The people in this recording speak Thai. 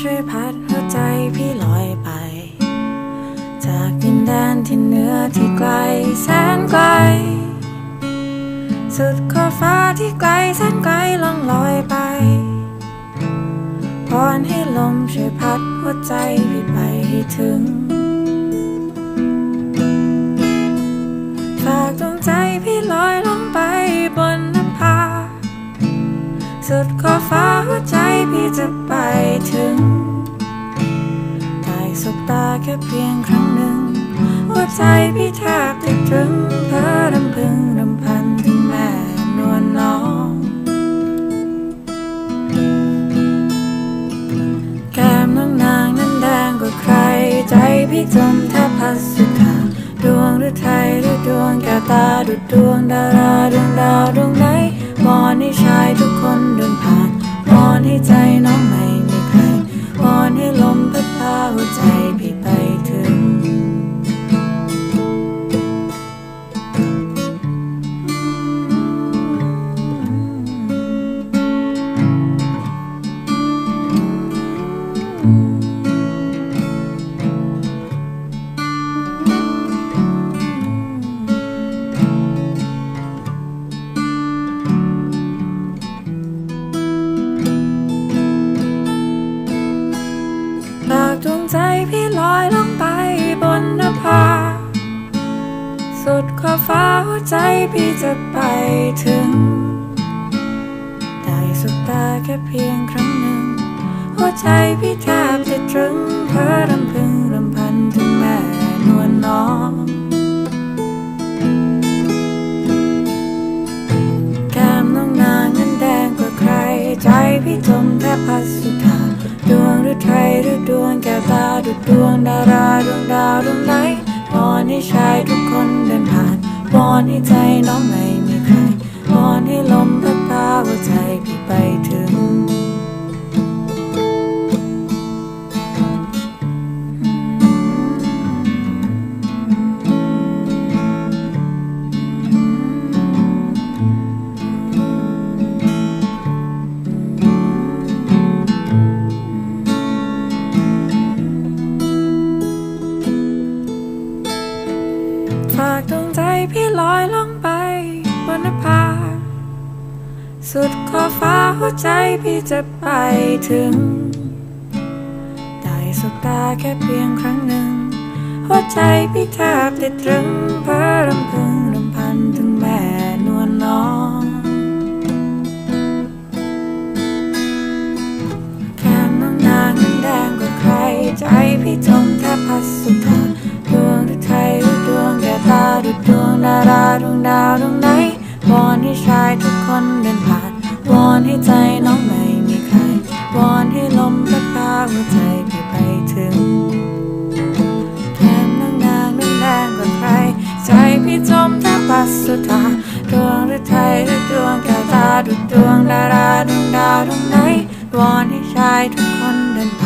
ช่วยพัดหัวใจพี่ลอยไป จากดินแดนที่เหนือที่ไกลแสนไกล สุดขอบฟ้าที่ไกลแสนไกลล่องลอยไปพรให้ลมช่วยพัดหัวใจพี่ไปให้ถึง ฟ้าหัวใจพี่จะไปถึงได้สบตาแค่เพียงครั้งหนึ่ง หัวใจพี่แทบติดตรึงเพ้อรำพึงรำพันถึงแม่นวลน้อง แก้มน้องนางนั้นแดงกว่าใคร ใจพี่จมแทบพัสธาดวงหรือไทยหรือดวงแกตาดุดดวงดาราดวงดาวดวงไหนวอนให้ชายทุกคนเดินผ่าน อนให้ใจน้องไม่มีใครวอนให้ลมพัดพาหัวใจ สุดขอบฟ้าหัวใจพี่จะไปถึง ได้สบตาแค่เพียงครั้งหนึ่ง หัวใจพี่แทบจะตรึงเพ้อรำพึงรำพันถึงแม่นวลน้องแก้มน้องนางนั้นแดงกว่าใคร ใจพี่จมแทบพัสสุธาดวงหรือไทยหรือดวงแก้วตาดุดดวงดาราดวงดาวดวงไหน อนให้ชายทุกคนเดินผ่านวอนให้ใจน้องไม่มีใครวอนให้ลม ลอยล่องไปบนนภาสุดขอบฟ้าหัวใจพี่จะไปถึง ได้สบตาแค่เพียงครั้งหนึ่ง หัวใจพี่แทบติดตรึงเพ้อรำพึงรำพันถึงแม่นวลน้องแก้มน้องนางนั้นแดงกว่าใคร ใจพี่จมแทบพัสสุธาด ดวงดาวดวงไหนวอนให้ชายทุกคนเดินผ่านวอนให้ใจน้องไม่มีใครวอนให้ลมพัดพาหัวใจพี่ไปถึงแก้มน้องนางนั้นแดงกว่าใคร ใจพี่จมแทบพัสสุธาดวงหรือไทยหรือดวงแก้วตาดุดดวงดาราดวงดาวดวงไหนวอนให้ชายทุกคนเดินผ่าน